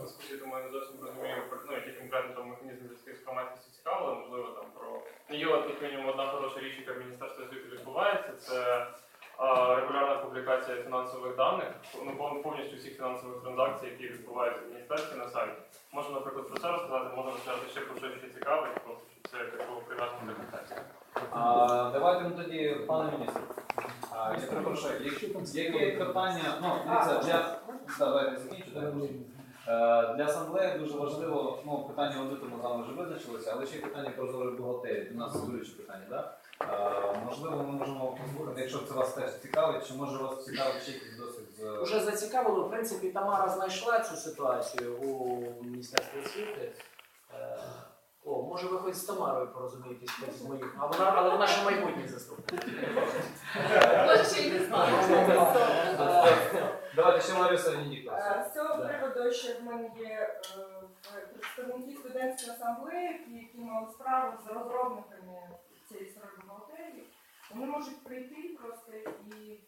дискусії, думаю, не зовсім розумію, про- ну, які конкретно там механізми зв'язки з громадськістю цікавили, можливо, там про. Ну, Є от як мінімум одна хороша річ, яка в Міністерстві освіти відбувається, це а, регулярна публікація фінансових даних, ну, повністю всіх фінансових транзакцій, які відбуваються в міністерстві на сайті. Можна, наприклад, про це розказати, можна розказати ще про щось ще цікаве, просто це такого прив'язано до контексту. А, давайте ну тоді, пане міністр. А, я перепрошую, які, питання, ну, дивіться, для, давайте закінчу, Для асамблеї дуже важливо, ну, питання аудиту ми з вами вже визначилися, але ще є питання прозорої бухгалтерії. У нас болюче питання, так? Е, Можливо, ми можемо послухати, якщо це вас теж цікавить, чи може вас цікавить ще якийсь досвід з Уже зацікавило, в принципі, Тамара знайшла цю ситуацію у Міністерстві освіти. Е, О, може ви хоч з Тамарою порозумієтесь хоч з моїм. А вона, але вона ще майбутній заступник. Може, ще й не знаю. Е, Давайте ще Лариса Ніколас. Ще в мене є е, представники студентської асамблеї, які- мали справу з розробниками цієї старої бухгалтерії. Вони можуть прийти просто і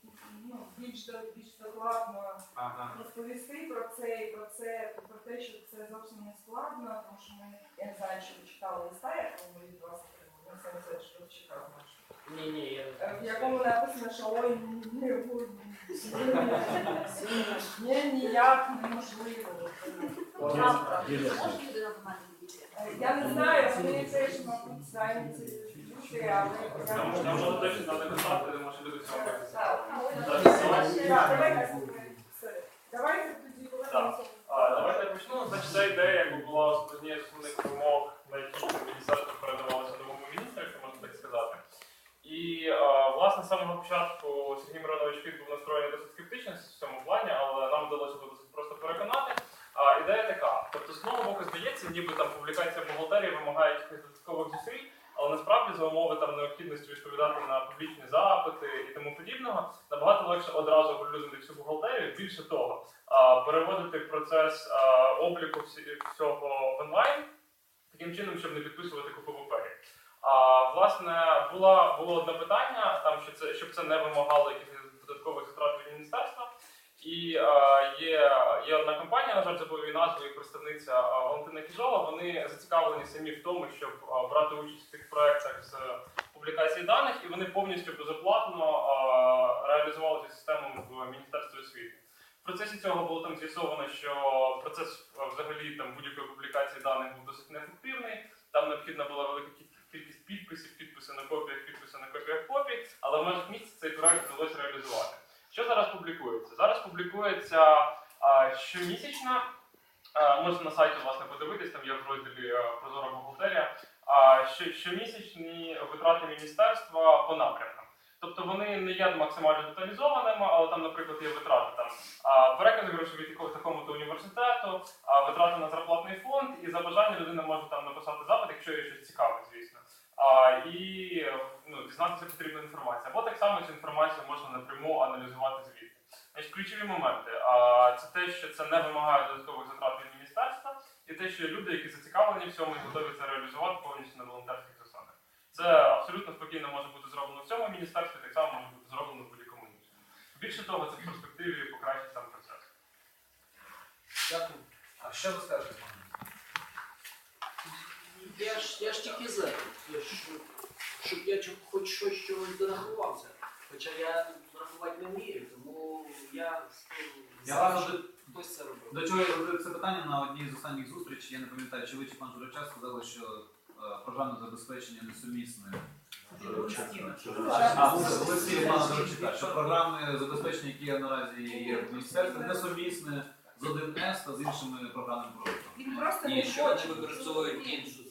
ну, більш, більш докладно Ага. розповісти про це і про це, про те, що це зовсім не складно, тому що ми, я не знаю, чи ви читали листа, ми від вас отримали, це що читав наш. Ні, ні, я Е, в якому написано, що ой, ні, ні, ні, ніяк неможливо. Правда. Може людина до мене? Е, Я не знаю, вони теж, мабуть, зайняті люди, але я Нам можна точно знати контакти, тому що люди в. Так, давайте, тоді повернемося. Давайте почну. Значить, ця ідея якби була однією з основних вимог, на які міністерство передавалося новому міністру, якщо можна так сказати. І власне з самого початку Сергій Миронович Піт був настроєний досить скептично в цьому плані, але нам вдалося його досить просто переконати. А, ідея така: тобто, з одного боку, здається, ніби там публікація бухгалтерії вимагає якихось додаткових зусиль, але насправді за умови там необхідності відповідати на публічні запити і тому подібного, набагато легше одразу оприлюднити всю бухгалтерію. Більше того, а, переводити процес а, обліку всього в онлайн таким чином, щоб не підписувати купу паперів. А власне була було одне питання, там що це щоб це не вимагало якихось додаткових затрат від міністерства. І а, є, є одна компанія, на жаль, забув її назву, і представниця Валентина Кіжова. Вони зацікавлені самі в тому, щоб а, брати участь в цих проектах з публікації даних, і вони повністю безоплатно а, реалізували цю систему в Міністерстві освіти. В процесі цього було там з'ясовано, що процес а, взагалі там будь-якої публікації даних був досить неефективний. Там необхідна була велика кіль- кількість підписи на копіях, підписи на копіях копій, але в межах місяця цей проект вдалося реалізувати. Що зараз публікується? Зараз публікується а, щомісячна. а, можна на сайті власне подивитись, там є в розділі а, Прозора бухгалтерія. А, що, щомісячні витрати міністерства по напрямкам. Тобто вони не є максимально деталізованими, але там, наприклад, є витрати там перекази якогось такому-то університету, а, витрати на зарплатний фонд, і за бажання людина може там написати запит, якщо їй щось звісно. А, і ну, дізнатися потрібну інформацію. Або так само цю інформацію можна напряму аналізувати звідти. Значить, ключові моменти. А, це те, що це не вимагає додаткових затрат від міністерства, і те, що люди, які зацікавлені в цьому і готові це реалізувати повністю на волонтерських засадах. Це абсолютно спокійно може бути зроблено в цьому міністерстві, так само може бути зроблено в будь-якому іншому. Більше того, це в перспективі покращить сам процес. Дякую. А що ви скажете? Я ж, я ж тільки за. Я щоб я хоч щось чогось дорахувався. Хоча я рахувати не вмію, тому я Я хтось це робив. до чого я робив це питання на одній з останніх зустрічей. Я не пам'ятаю, чи ви чи пан Журача сказали, що е, програмне забезпечення несумісне. Що програми забезпечення, які є наразі є в міністерстві, несумісне з 1С та з іншими програмними проектами. Він просто не хоче. використовують іншу.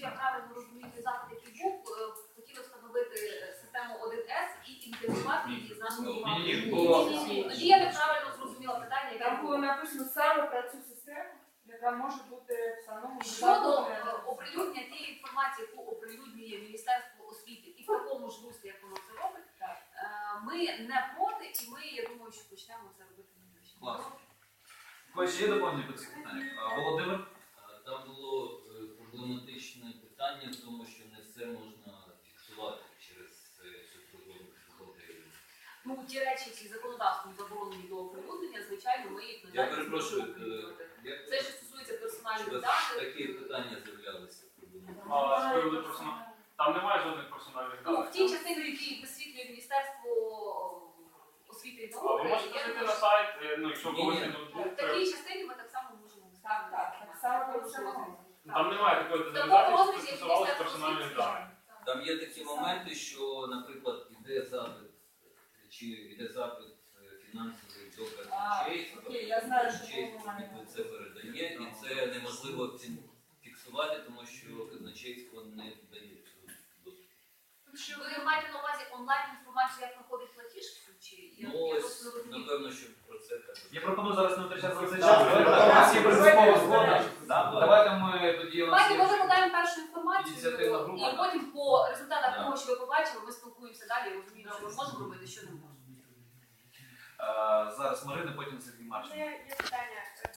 Якщо я правильно розумію запит, який був, е, хотіли встановити систему 1С і інтегрувати її з нашими Ні-ні-ні. Тоді я неправильно зрозуміла питання, яке Там було було. написано саме про цю систему, яка може бути встановлена. Щодо е, оприлюднення тієї інформації, яку оприлюднює Міністерство освіти, і в такому ж руслі, як воно це робить, Так. е, ми не проти, і ми, я думаю, що почнемо це робити найближчим Клас. часом. Ще є доповнення по цих питаннях. Володимир? А, Там було е, проблематичне питання в тому, що не все можна фіксувати через цю прозору бухгалтерію. Ну, ті речі, які законодавством заборонені до оприлюднення, звичайно, ми їх на Я перепрошую, е, як Це що стосується Чи у персональних вас даних. такі питання з'являлися? А, з приводу персона- Там немає жодних персональних Ну, даних. в тій частині, в якій висвітлює Міністерство освіти і А ви науки, можете я зайти думаю, на сайт, е, ну якщо у Ні, когось ні. є в ноутбук, такій частині ми так само можемо Так, так, так само там немає такої В такому деталізації, що розмірі, як стосувалося Міністерство персональних освіти. даних. Там є такі моменти, що, наприклад, іде запит, чи йде запит е, фінансовий до що ви маєте. це передає, і це неможливо фіксувати, тому що казначейство не дає цього доступу. Ви маєте на увазі онлайн інформацію, як проходить платіж? Чи я, Ну, ось, просто напевно, що про це кажуть. Я пропоную зараз не втрачати цей Да, час. давайте. У нас є принципова згода. Давайте ми тоді у нас Давайте ми першу інформацію, Ініціативна і потім по результатах Да. того, що ви побачили, ми спілкуємося далі і розуміємо, що ми можемо робити, що не можемо. Е, зараз Марина, потім Сергій Марченко. мене є питання.